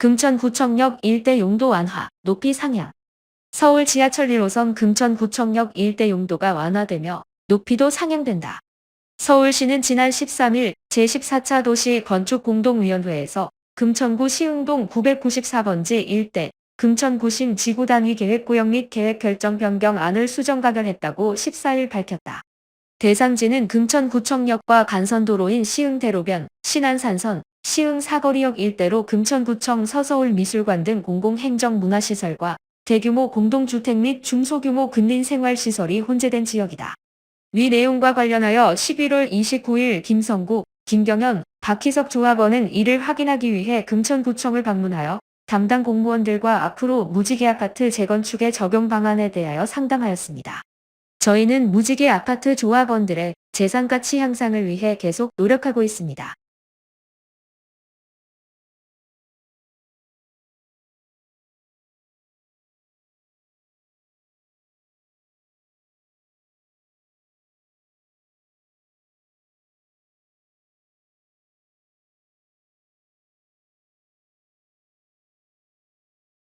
금천구청역 일대 용도 완화, 높이 상향. 서울 지하철 1호선 금천구청역 일대 용도가 완화되며 높이도 상향된다. 서울시는 지난 13일 제14차 도시 건축공동위원회에서 금천구 시흥동 994번지 일대 금천구심 지구단위 계획 구역 및 계획 결정 변경안을 수정 가결했다고 14일 밝혔다. 대상지는 금천구청역과 간선도로인 시흥대로변, 신안산선, 시흥 사거리역 일대로 금천구청 서서울 미술관 등 공공행정문화시설과 대규모 공동주택 및 중소규모 근린생활시설이 혼재된 지역이다. 위 내용과 관련하여 11월 29일 김성구, 김경현, 박희석 조합원은 이를 확인하기 위해 금천구청을 방문하여 담당 공무원들과 앞으로 무지개 아파트 재건축의 적용 방안에 대하여 상담하였습니다. 저희는 무지개 아파트 조합원들의 재산 가치 향상을 위해 계속 노력하고 있습니다.